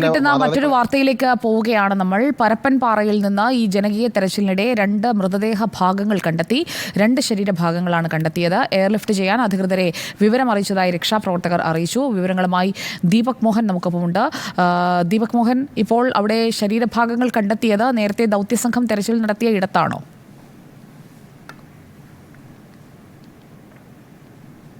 കിട്ടുന്ന മറ്റൊരു വാർത്തയിലേക്ക് പോവുകയാണ് നമ്മൾ. പരപ്പൻപാറയിൽ നിന്ന് ഈ ജനകീയ തെരച്ചിലിനിടെ രണ്ട് മൃതദേഹ ഭാഗങ്ങൾ കണ്ടെത്തി രണ്ട് ശരീരഭാഗങ്ങളാണ് കണ്ടെത്തിയത്. എയർലിഫ്റ്റ് ചെയ്യാൻ അധികൃതരെ വിവരം അറിയിച്ചതായി രക്ഷാപ്രവർത്തകർ അറിയിച്ചു. വിവരങ്ങളുമായി ദീപക് മോഹൻ നമുക്കൊപ്പമുണ്ട്. ഉണ്ട് ദീപക് മോഹൻ ഇപ്പോൾ അവിടെ ശരീരഭാഗങ്ങൾ കണ്ടെത്തിയത് നേരത്തെ ദൗത്യസംഘം തെരച്ചിൽ നടത്തിയ ഇടത്താണോ?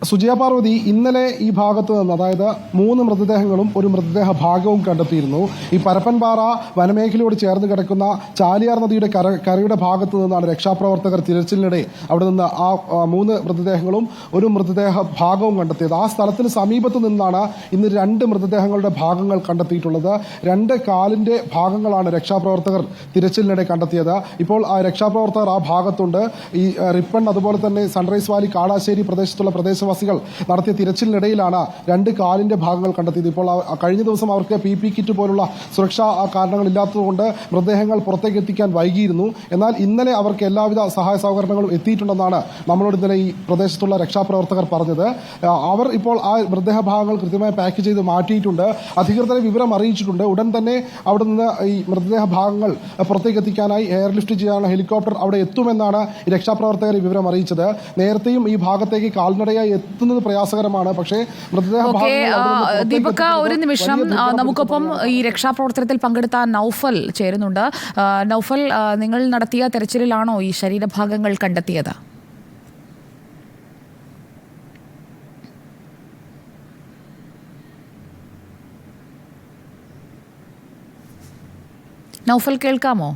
സുജയ പാർവതി ഇന്നലെ ഈ ഭാഗത്ത് നിന്ന് അതായത് മൂന്ന് മൃതദേഹങ്ങളും ഒരു മൃതദേഹ ഭാഗവും കണ്ടെത്തിയിരുന്നു. ഈ പരപ്പൻപാറ വനമേഖലയോട് ചേർന്ന് കിടക്കുന്ന ചാലിയാർ നദിയുടെ കര കരയുടെ ഭാഗത്ത് നിന്നാണ് രക്ഷാപ്രവർത്തകർ തിരച്ചിലിനിടെ അവിടെ നിന്ന് ആ മൂന്ന് മൃതദേഹങ്ങളും ഒരു മൃതദേഹ ഭാഗവും കണ്ടെത്തിയത്. ആ സ്ഥലത്തിന് സമീപത്ത് നിന്നാണ് ഇന്ന് രണ്ട് മൃതദേഹങ്ങളുടെ ഭാഗങ്ങൾ കണ്ടെത്തിയിട്ടുള്ളത്. രണ്ട് കാലിന്റെ ഭാഗങ്ങളാണ് രക്ഷാപ്രവർത്തകർ തിരച്ചിലിനിടെ കണ്ടെത്തിയത്. ഇപ്പോൾ ആ രക്ഷാപ്രവർത്തകർ ആ ഭാഗത്തുണ്ട്. ഈ റിപ്പൺ അതുപോലെ തന്നെ സൺറൈസ് വാലി കാടാശ്ശേരി പ്രദേശത്തുള്ള പ്രദേശവാസികൾ നടത്തിയ തിരച്ചിലിനിടയിലാണ് രണ്ട് കാലിന്റെ ഭാഗങ്ങൾ കണ്ടെത്തിയത്. ഇപ്പോൾ കഴിഞ്ഞ ദിവസം അവർക്ക് പി പി കിറ്റ് പോലുള്ള സുരക്ഷാ കാരണങ്ങളില്ലാത്തതുകൊണ്ട് മൃതദേഹങ്ങൾ പുറത്തേക്ക് എത്തിക്കാൻ വൈകിയിരുന്നു. എന്നാൽ ഇന്നലെ അവർക്ക് എല്ലാവിധ സഹായ സഹകരണങ്ങളും എത്തിയിട്ടുണ്ടെന്നാണ് നമ്മളോട് ഇന്നലെ ഈ പ്രദേശത്തുള്ള രക്ഷാപ്രവർത്തകർ പറഞ്ഞത്. അവർ ഇപ്പോൾ ആ മൃതദേഹ ഭാഗങ്ങൾ കൃത്യമായി പാക്ക് ചെയ്ത് മാറ്റിയിട്ടുണ്ട്. അധികൃതരെ വിവരം അറിയിച്ചിട്ടുണ്ട്. ഉടൻ തന്നെ അവിടെ നിന്ന് ഈ മൃതദേഹ ഭാഗങ്ങൾ പുറത്തേക്ക് എത്തിക്കാനായി എയർലിഫ്റ്റ് ചെയ്യാനുള്ള ഹെലികോപ്റ്റർ അവിടെ എത്തുമെന്നാണ് രക്ഷാപ്രവർത്തകർ വിവരം അറിയിച്ചത്. നേരത്തെയും ഈ ഭാഗത്തേക്ക് കാൽനടയായി എത്തുന്നത് പ്രയാസകരമാണ്. പക്ഷേ മൃതദേഹ ഓക്കെ ഭാഗങ്ങൾ അവിടെ നിന്ന് പുറത്തേക്ക് ദീപക ഒരു നിമിഷം നമുക്കൊപ്പം ഈ രക്ഷാപ്രവർത്തനത്തിൽ പങ്കെടുത്ത നൗഫൽ ചേരുന്നുണ്ട്. നൌഫൽ നൗഫൽ നിങ്ങൾ നടത്തിയ തെരച്ചിലിലാണോ ഈ ശരീരഭാഗങ്ങൾ കണ്ടെത്തിയത്? നൗഫൽ കേൾക്കാമോ?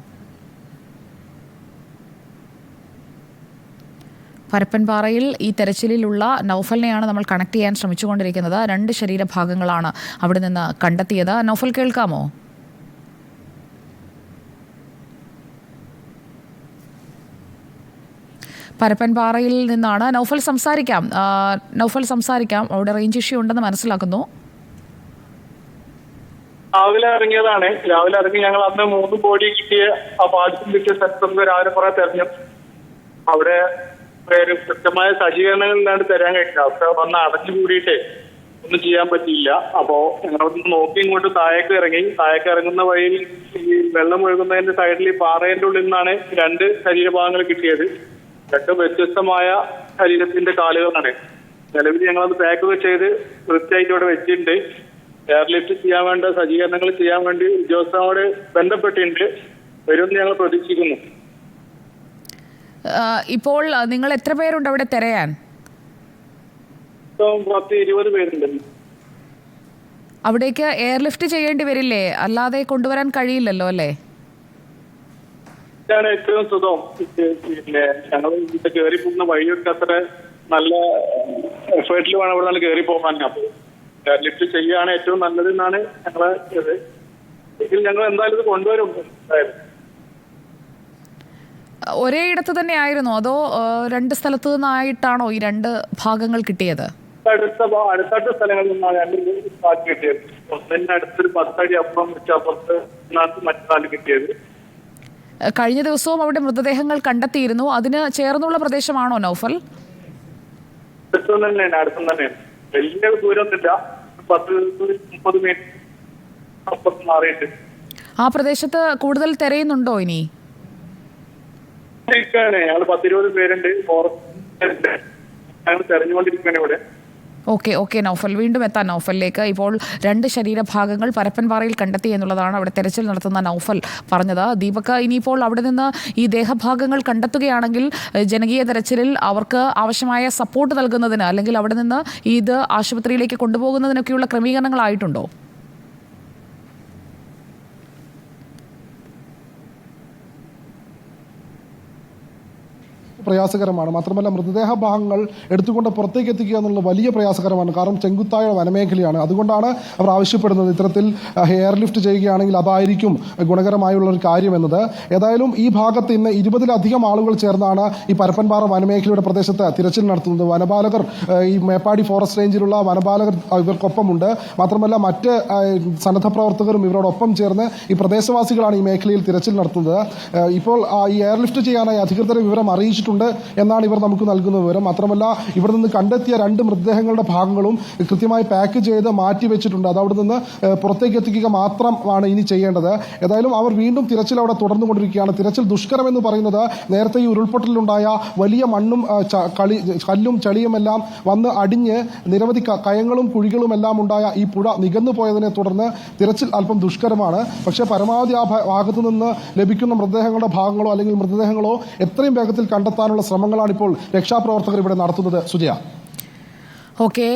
പരപ്പൻപാറയിൽ ഈ തെരച്ചിലിലുള്ള നൗഫലിനെയാണ് നമ്മൾ കണക്ട് ചെയ്യാൻ ശ്രമിച്ചുകൊണ്ടിരിക്കുന്നത്. രണ്ട് ശരീരഭാഗങ്ങളാണ് അവിടെ നിന്ന് കണ്ടെത്തിയത്. നൗഫൽ കേൾക്കാമോ? പരപ്പൻപാറയിൽ നിന്നാണ്. നൗഫൽ സംസാരിക്കാം. നൗഫൽ സംസാരിക്കാം. അവിടെ റേഞ്ച് ഇഷ്യൂ ഉണ്ടെന്ന് മനസ്സിലാക്കുന്നു. രാവിലെ ഇറങ്ങിയതാണ്. രാവിലെ ഇറങ്ങി ഞങ്ങൾ അന്ന് മൂന്ന് ബോഡി കിട്ടിയ ആ പാലത്തിൽ കിട്ടിയ സ്ഥലത്തൊക്കെ രാവിലെ കുറെ തെരഞ്ഞു. അവിടെ ഒരു കൃത്യമായ സജ്ജീകരണങ്ങളിലാണ് തരാൻ കഴിഞ്ഞത് അവസ്ഥ വന്ന് അടഞ്ഞു കൂടിയിട്ടേ ഒന്നും ചെയ്യാൻ പറ്റിയില്ല. അപ്പോ ഞങ്ങളൊന്ന് നോക്കി ഇങ്ങോട്ട് താഴേക്ക് ഇറങ്ങി. താഴേക്ക് ഇറങ്ങുന്ന വഴിയിൽ ഈ വെള്ളം ഒഴുകുന്നതിന്റെ സൈഡിൽ ഈ പാറയുടെ ഉള്ളിൽ നിന്നാണ് രണ്ട് ശരീരഭാഗങ്ങൾ കിട്ടിയത്. രണ്ട് വ്യത്യസ്തമായ ശരീരത്തിന്റെ കാലുകളാണ്. നിലവിൽ ഞങ്ങളത് പാക്ക് ചെയ്ത് വൃത്തിയായിട്ട് ഇവിടെ വെച്ചിട്ടുണ്ട്. എയർലിഫ്റ്റ് ചെയ്യാൻ വേണ്ട സജ്ജീകരണങ്ങൾ ചെയ്യാൻ വേണ്ടി ഉദ്യോഗസ്ഥനോട് ബന്ധപ്പെട്ടിട്ടുണ്ട്. വരുമെന്ന് ഞങ്ങൾ പ്രതീക്ഷിക്കുന്നു. ഇപ്പോൾ നിങ്ങൾ എത്ര പേരുണ്ട് അവിടെ തിരയാൻ? അവിടേക്ക് എയർലിഫ്റ്റ് ചെയ്യേണ്ടി വരില്ലേ? അല്ലാതെ കൊണ്ടുവരാൻ കഴിയില്ലല്ലോ അല്ലേ? ഇതാണ് ഏറ്റവും സുഖം. പിന്നെ ഞങ്ങൾ ഇത് കയറി പോകുന്ന വഴിയൊക്കെ അത്ര നല്ല എഫേർട്ടിൽ വേണം ഇവിടെ നിന്ന് കയറി പോകാൻ അപ്പൊ എയർലിഫ്റ്റ് ചെയ്യുകയാണ് ഏറ്റവും നല്ലത് എന്നാണ് ഞങ്ങളെ ഇതിൽ ഞങ്ങൾ എന്തായാലും ഇത് കൊണ്ടുവരും. എന്തായാലും ഒരേ ഇടത്ത് തന്നെ ആയിരുന്നോ? അതോ രണ്ട് സ്ഥലത്തു നിന്നായിട്ടാണോ ഈ രണ്ട് ഭാഗങ്ങൾ കിട്ടിയത്? അടുത്ത അടുത്തടുത്ത സ്ഥലങ്ങളിൽ നിന്നാണ് രണ്ട് ബാക്കി കിട്ടിയത്. ഒന്നിന്റെ അടുത്തൊരു പത്തടി അപ്പുറം വെച്ചപ്പുറത്ത് മറ്റൊരാൾ കിട്ടിയത്. കഴിഞ്ഞ ദിവസവും അവിടെ മൃതദേഹങ്ങൾ കണ്ടെത്തിയിരുന്നു. അതിന് ചേർന്നുള്ള പ്രദേശമാണോ നൗഫൽ? അടുത്തും തന്നെയാണ് അടുത്തും തന്നെയാണ്. വലിയ ദൂരമൊന്നുമില്ല. പത്ത് മുപ്പത് മീറ്റർ അപ്പുറത്ത് മാറിയിട്ട് ആ പ്രദേശത്ത് കൂടുതൽ തിരയുന്നുണ്ടോ ഇനി? പേരുണ്ട്. ഇവിടെ. Okay okay. നൗഫൽ വീണ്ടും എത്താൻ നൗഫലിലേക്ക്. ഇപ്പോൾ രണ്ട് ശരീരഭാഗങ്ങൾ പരപ്പൻപാറയിൽ കണ്ടെത്തി എന്നുള്ളതാണ് അവിടെ തെരച്ചിൽ നടത്തുന്ന നൗഫൽ പറഞ്ഞത്. ദീപക് ഇനിയിപ്പോൾ അവിടെ നിന്ന് ഈ ദേഹഭാഗങ്ങൾ കണ്ടെത്തുകയാണെങ്കിൽ ജനകീയ തെരച്ചിലിൽ അവർക്ക് ആവശ്യമായ സപ്പോർട്ട് നൽകുന്നതിന് അല്ലെങ്കിൽ അവിടെ നിന്ന് ഇത് ആശുപത്രിയിലേക്ക് കൊണ്ടുപോകുന്നതിനൊക്കെയുള്ള ക്രമീകരണങ്ങളായിട്ടുണ്ടോ പ്രയാസകരമാണ്. മാത്രമല്ല മൃതദേഹ ഭാഗങ്ങൾ എടുത്തുകൊണ്ട് പുറത്തേക്ക് എത്തിക്കുക എന്നുള്ളത് വലിയ പ്രയാസകരമാണ്. കാരണം ചെങ്കുത്തായ വനമേഖലയാണ്. അതുകൊണ്ടാണ് അവർ ആവശ്യപ്പെടുന്നത് ഇത്തരത്തിൽ എയർലിഫ്റ്റ് ചെയ്യുകയാണെങ്കിൽ അതായിരിക്കും ഗുണകരമായുള്ള ഒരു കാര്യം എന്നത് ഏതായാലും ഈ ഭാഗത്ത് ഇന്ന് ഇരുപതിലധികം ആളുകൾ ചേർന്നാണ് ഈ പരപ്പൻപാറ വനമേഖലയുടെ പ്രദേശത്ത് തിരച്ചിൽ നടത്തുന്നത്. വനപാലകർ ഈ മേപ്പാടി ഫോറസ്റ്റ് റേഞ്ചിലുള്ള വനപാലകർ ഇവർക്കൊപ്പമുണ്ട്. മാത്രമല്ല മറ്റ് സന്നദ്ധ പ്രവർത്തകരും ഇവരോടൊപ്പം ചേർന്ന് ഈ പ്രദേശവാസികളാണ് ഈ മേഖലയിൽ തിരച്ചിൽ നടത്തുന്നത്. ഇപ്പോൾ ഈ എയർലിഫ്റ്റ് ചെയ്യാനായി അധികൃതരെ വിവരം അറിയിച്ചിട്ടുണ്ട്. സ്ഥലത്തുണ്ട് എന്നാണ് ഇവർ നമുക്ക് നൽകുന്ന വിവരം. മാത്രമല്ല ഇവിടെ നിന്ന് കണ്ടെത്തിയ രണ്ട് മൃതദേഹങ്ങളുടെ ഭാഗങ്ങളും കൃത്യമായി പാക്ക് ചെയ്ത് മാറ്റി വെച്ചിട്ടുണ്ട്. അത് അവിടെ നിന്ന് പുറത്തേക്ക് എത്തിക്കുക മാത്രമാണ് ഇനി ചെയ്യേണ്ടത്. ഏതായാലും അവർ വീണ്ടും തിരച്ചിൽ അവിടെ തുടർന്നുകൊണ്ടിരിക്കുകയാണ്. തിരച്ചിൽ ദുഷ്കരം എന്ന് പറയുന്നത് നേരത്തെ ഈ ഉരുൾപൊട്ടലിലുണ്ടായ വലിയ മണ്ണും കളി കല്ലും ചളിയുമെല്ലാം വന്ന് അടിഞ്ഞ് നിരവധി കയങ്ങളും കുഴികളും എല്ലാം ഉണ്ടായ ഈ പുഴ നികന്നു പോയതിനെ തുടർന്ന് തിരച്ചിൽ അല്പം ദുഷ്കരമാണ്. പക്ഷേ പരമാവധി ആ ഭാഗത്തു നിന്ന് ലഭിക്കുന്ന മൃതദേഹങ്ങളുടെ ഭാഗങ്ങളോ അല്ലെങ്കിൽ മൃതദേഹങ്ങളോ എത്രയും വേഗത്തിൽ കണ്ടെത്താനുള്ള ശ്രമങ്ങളാണ് ഇപ്പോൾ രക്ഷാപ്രവർത്തകർ ഇവിടെ നടത്തുന്നത്. സുജയ. ഓക്കെ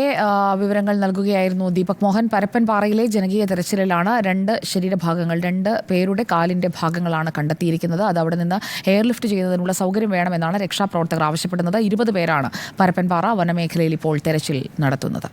വിവരങ്ങൾ നൽകുകയായിരുന്നു ദീപക് മോഹൻ. പരപ്പൻ പരപ്പൻപാറയിലെ ജനകീയ തെരച്ചിലിലാണ് രണ്ട് ശരീരഭാഗങ്ങൾ രണ്ട് പേരുടെ കാലിന്റെ ഭാഗങ്ങളാണ് കണ്ടെത്തിയിരിക്കുന്നത്. അത് അവിടെ നിന്ന് എയർലിഫ്റ്റ് ചെയ്യുന്നതിനുള്ള സൗകര്യം വേണമെന്നാണ് രക്ഷാപ്രവർത്തകർ ആവശ്യപ്പെടുന്നത്. ഇരുപത് പേരാണ് പരപ്പൻപാറ വനമേഖലയിൽ ഇപ്പോൾ തെരച്ചിൽ നടത്തുന്നത്.